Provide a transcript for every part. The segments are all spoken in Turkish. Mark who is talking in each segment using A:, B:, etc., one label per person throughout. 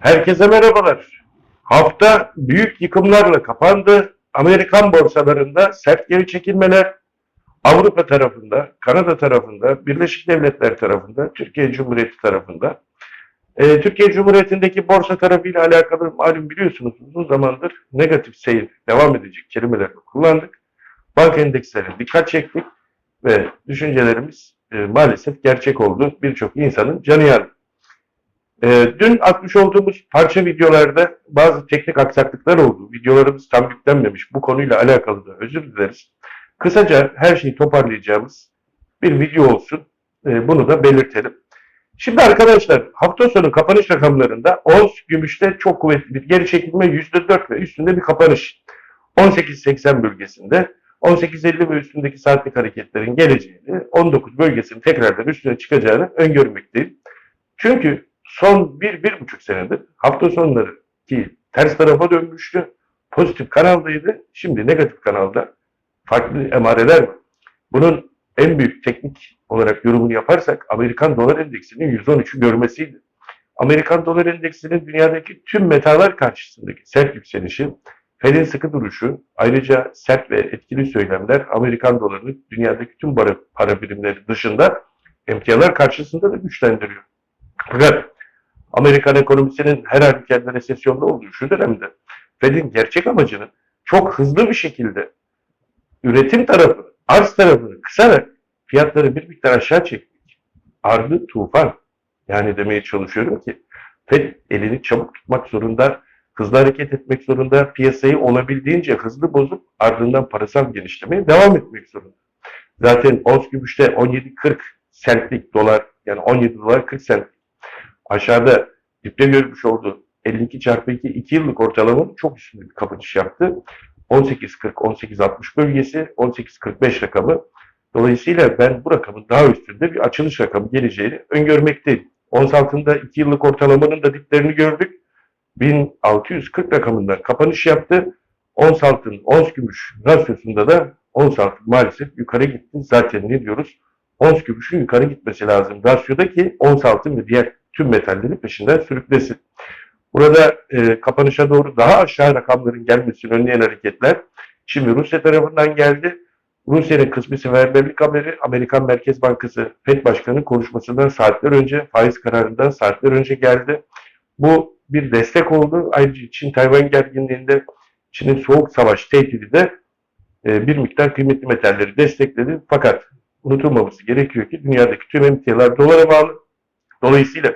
A: Herkese merhabalar. Hafta büyük yıkımlarla kapandı. Amerikan borsalarında sert geri çekilmeler, Avrupa tarafında, Kanada tarafında, Birleşik Devletler tarafında, Türkiye Cumhuriyeti tarafında. Ee, Türkiye Cumhuriyeti'ndeki borsa tarafıyla alakalı malum biliyorsunuz uzun zamandır negatif seyir devam edecek kelimeleri kullandık. Banka endekslerine dikkat çektik ve düşüncelerimiz e, maalesef gerçek oldu. Birçok insanın canı yandı. Ee, dün atmış olduğumuz parça videolarda bazı teknik aksaklıklar oldu. Videolarımız tam yüklenmemiş. Bu konuyla alakalı da özür dileriz. Kısaca her şeyi toparlayacağımız bir video olsun. Ee, bunu da belirtelim. Şimdi arkadaşlar hafta sonu kapanış rakamlarında ons gümüşte çok kuvvetli bir geri çekilme %4 ve üstünde bir kapanış. 18.80 bölgesinde 18.50 ve üstündeki saatlik hareketlerin geleceğini, 19 bölgesinin tekrardan üstüne çıkacağını öngörmekteyim. Çünkü son bir, bir buçuk senedir hafta sonları ki ters tarafa dönmüştü. Pozitif kanaldaydı. Şimdi negatif kanalda farklı emareler var. Bunun en büyük teknik olarak yorumunu yaparsak Amerikan dolar endeksinin 113'ü görmesiydi. Amerikan dolar endeksinin dünyadaki tüm metalar karşısındaki sert yükselişi, Fed'in sıkı duruşu, ayrıca sert ve etkili söylemler Amerikan dolarını dünyadaki tüm para, para birimleri dışında emtialar karşısında da güçlendiriyor. Fakat Amerikan ekonomisinin her halükarda resesyonda olduğu şu dönemde Fed'in gerçek amacını çok hızlı bir şekilde üretim tarafını, arz tarafını kısarak fiyatları bir miktar aşağı çekmek. Ardı tufan. Yani demeye çalışıyorum ki Fed elini çabuk tutmak zorunda, hızlı hareket etmek zorunda, piyasayı olabildiğince hızlı bozup ardından parasal genişlemeye devam etmek zorunda. Zaten ons gümüşte 17.40 sentlik dolar yani 17 dolar 40 sent aşağıda dipte görmüş olduğu 52 çarpı 2 2 yıllık ortalamanın çok üstünde bir kapanış yaptı. 18.40-18.60 bölgesi 18.45 rakamı. Dolayısıyla ben bu rakamın daha üstünde bir açılış rakamı geleceğini öngörmekteyim. Ons altında 2 yıllık ortalamanın da diplerini gördük. 1640 rakamından kapanış yaptı. Ons altın, ons gümüş rasyosunda da ons altın maalesef yukarı gitti. Zaten ne diyoruz? Ons gümüşün yukarı gitmesi lazım. Rasyoda ki ons altın ve diğer tüm metalleri peşinden sürüklesin. Burada e, kapanışa doğru daha aşağı rakamların gelmesini önleyen hareketler şimdi Rusya tarafından geldi. Rusya'nın kısmi seferberlik haberi Amerikan Merkez Bankası FED Başkanı konuşmasından saatler önce, faiz kararından saatler önce geldi. Bu bir destek oldu. Ayrıca Çin-Tayvan gerginliğinde Çin'in soğuk savaş tehdidi de e, bir miktar kıymetli metalleri destekledi. Fakat unutulmaması gerekiyor ki dünyadaki tüm emtialar dolara bağlı. Dolayısıyla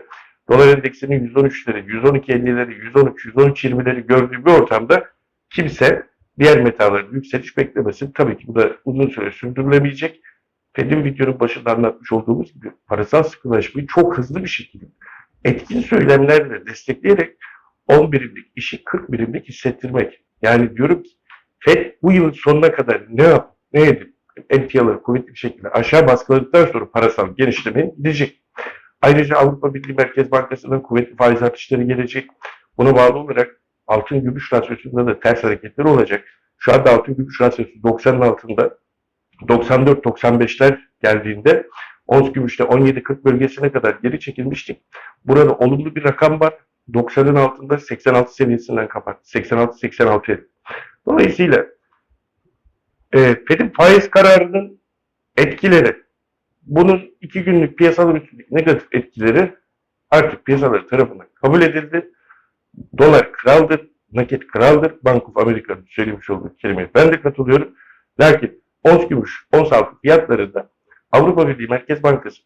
A: dolar endeksinin 113'leri, 112.50'leri, 113, 113.20'leri gördüğü bir ortamda kimse diğer metallerin yükseliş beklemesin. Tabii ki bu da uzun süre sürdürülemeyecek. Fed'in videonun başında anlatmış olduğumuz gibi parasal sıkılaşmayı çok hızlı bir şekilde etkin söylemlerle destekleyerek 10 birimlik işi 40 birimlik hissettirmek. Yani diyorum ki Fed bu yılın sonuna kadar ne yap, ne edip emtiaları kuvvetli bir şekilde aşağı baskıladıktan sonra parasal genişlemeye gidecek. Ayrıca Avrupa Birliği Merkez Bankası'nın kuvvetli faiz artışları gelecek. Buna bağlı olarak altın gümüş rasyosunda da ters hareketler olacak. Şu anda altın gümüş rasyosu 90'ın altında 94-95'ler geldiğinde ons gümüşte 17-40 bölgesine kadar geri çekilmiştik. Burada olumlu bir rakam var. 90'ın altında 86 seviyesinden kapattı. 86-86. Dolayısıyla e, Fed'in faiz kararının etkileri bunun iki günlük piyasalar üstündeki negatif etkileri artık piyasalar tarafından kabul edildi. Dolar kraldır, nakit kraldır. Bank of America'nın söylemiş olduğu kelimeye ben de katılıyorum. Lakin ons gümüş, ons altın fiyatlarında Avrupa Birliği Merkez Bankası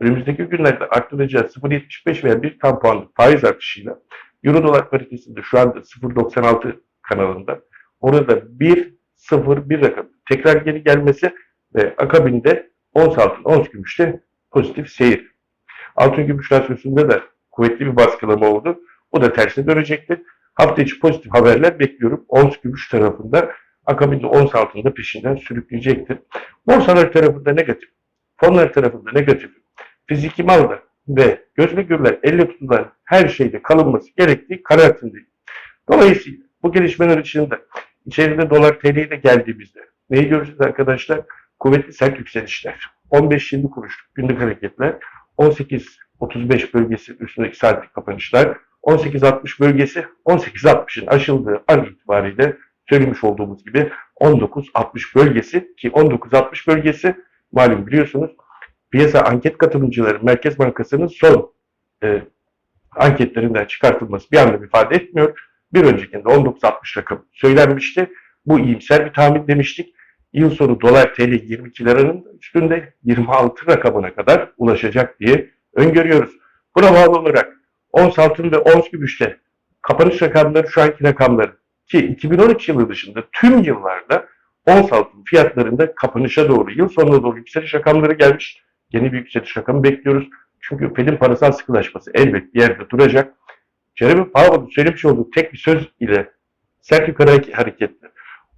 A: önümüzdeki günlerde arttıracağı 0.75 veya 1 tam puanlık faiz artışıyla Euro dolar paritesinde şu anda 0.96 kanalında orada 1.01 rakam tekrar geri gelmesi ve akabinde ons altın, ons gümüşte pozitif seyir. Altın gümüş rasyosunda da kuvvetli bir baskılama oldu. O da tersine dönecektir. Hafta içi pozitif haberler bekliyorum. Ons gümüş tarafında akabinde ons altında peşinden sürükleyecektir. Borsalar tarafında negatif, fonlar tarafında negatif, fiziki malda ve gözle görülen, elle tutulan her şeyde kalınması gerektiği kanaatindeyim. Dolayısıyla bu gelişmeler içinde içeride dolar TL'ye de geldiğimizde neyi göreceğiz arkadaşlar? Kuvvetli sert yükselişler. 15-20 kuruşluk günlük hareketler, 18-35 bölgesi üstündeki saatlik kapanışlar, 18.60 bölgesi 18.60'ın aşıldığı an itibariyle söylemiş olduğumuz gibi 19.60 bölgesi ki 19.60 bölgesi malum biliyorsunuz piyasa anket katılımcıları Merkez Bankası'nın son e, anketlerinden çıkartılması bir anlam ifade etmiyor. Bir öncekinde 19.60 rakam söylenmişti. Bu iyimser bir tahmin demiştik. Yıl sonu dolar TL 22 liranın üstünde 26 rakamına kadar ulaşacak diye öngörüyoruz. Buna bağlı olarak ons altın ve ons gümüşte kapanış rakamları şu anki rakamları ki 2013 yılı dışında tüm yıllarda ons altın fiyatlarında kapanışa doğru yıl sonuna doğru yükseliş rakamları gelmiş. Yeni bir yükseliş rakamı bekliyoruz. Çünkü Fed'in parasal sıkılaşması elbet bir yerde duracak. Jeremy Powell'ın söylemiş olduğu tek bir söz ile sert yukarı hareketli.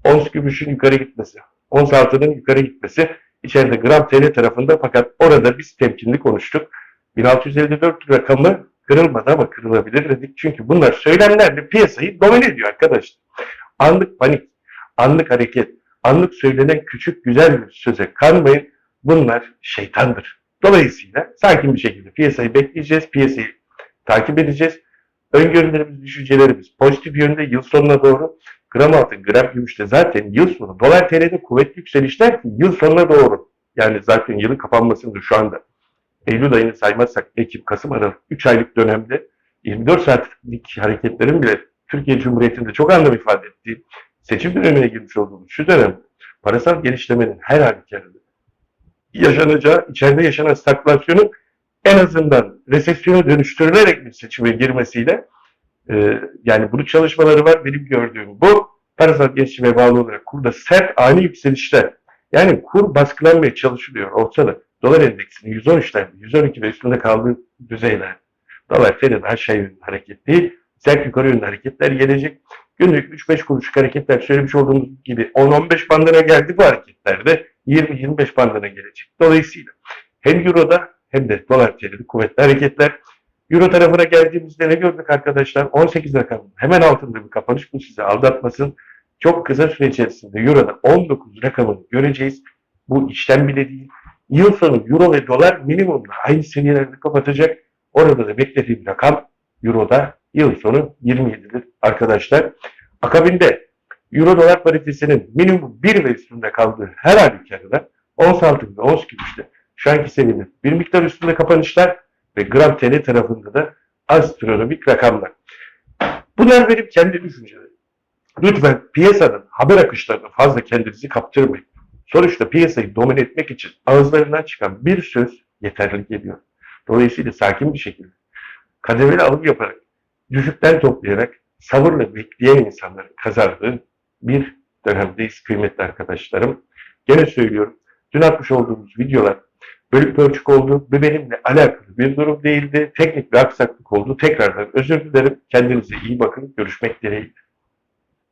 A: Ons gümüşün yukarı gitmesi, ons altının yukarı gitmesi içeride gram TL tarafında fakat orada biz temkinli konuştuk. 1654 rakamı kırılmadı ama kırılabilir dedik. Çünkü bunlar söylemlerle piyasayı domine ediyor arkadaşlar. Anlık panik, anlık hareket, anlık söylenen küçük güzel bir söze kanmayın. Bunlar şeytandır. Dolayısıyla sakin bir şekilde piyasayı bekleyeceğiz, piyasayı takip edeceğiz. Öngörülerimiz, düşüncelerimiz pozitif yönde yıl sonuna doğru gram altın, gram gümüşte zaten yıl sonu dolar TL'de kuvvetli yükselişler ki yıl sonuna doğru. Yani zaten yılın kapanmasında şu anda. Eylül ayını saymazsak Ekim, Kasım, Aralık 3 aylık dönemde 24 saatlik hareketlerin bile Türkiye Cumhuriyeti'nde çok anlam ifade ettiği seçim dönemine girmiş olduğumuz şu dönem parasal genişlemenin her halükarda yaşanacağı, içeride yaşanan stagflasyonun en azından resesyona dönüştürülerek bir seçime girmesiyle e, yani bunun çalışmaları var. Benim gördüğüm bu. Parasal gelişime bağlı olarak kurda sert ani yükselişler yani kur baskılanmaya çalışılıyor olsa da dolar endeksinin 113'lerde, 112 ve üstünde kaldığı düzeyler dolar TL'de aşağı yönlü hareket değil, sert yukarı yönlü hareketler gelecek. Günlük 3-5 kuruşluk hareketler söylemiş olduğumuz gibi 10-15 bandına geldi bu hareketlerde 20-25 bandına gelecek. Dolayısıyla hem Euro'da hem de dolar TL'de kuvvetli hareketler. Euro tarafına geldiğimizde ne gördük arkadaşlar? 18 rakamın hemen altında bir kapanış bu sizi aldatmasın. Çok kısa süre içerisinde Euro'da 19 rakamını göreceğiz. Bu işlem bile değil. Yıl sonu Euro ve dolar minimumda aynı seviyelerde kapatacak. Orada da beklediğim rakam Euro'da yıl sonu 27'dir arkadaşlar. Akabinde Euro dolar paritesinin minimum 1 ve üstünde kaldığı her halükarda ons altın ve ons gümüşte şu anki seviyenin bir miktar üstünde kapanışlar ve gram TL tarafında da astronomik rakamlar. Bunlar benim kendi düşüncelerim. Lütfen piyasanın haber akışlarına fazla kendinizi kaptırmayın. Sonuçta piyasayı domine etmek için ağızlarından çıkan bir söz yeterli geliyor. Dolayısıyla sakin bir şekilde kademeli alım yaparak, düşükten toplayarak sabırla bekleyen insanların kazandığı bir dönemdeyiz kıymetli arkadaşlarım. Gene söylüyorum, dün atmış olduğumuz videolar bölük pörçük oldu. Bu benimle alakalı bir durum değildi. Teknik bir aksaklık oldu. Tekrardan özür dilerim. Kendinize iyi bakın. Görüşmek dileğiyle.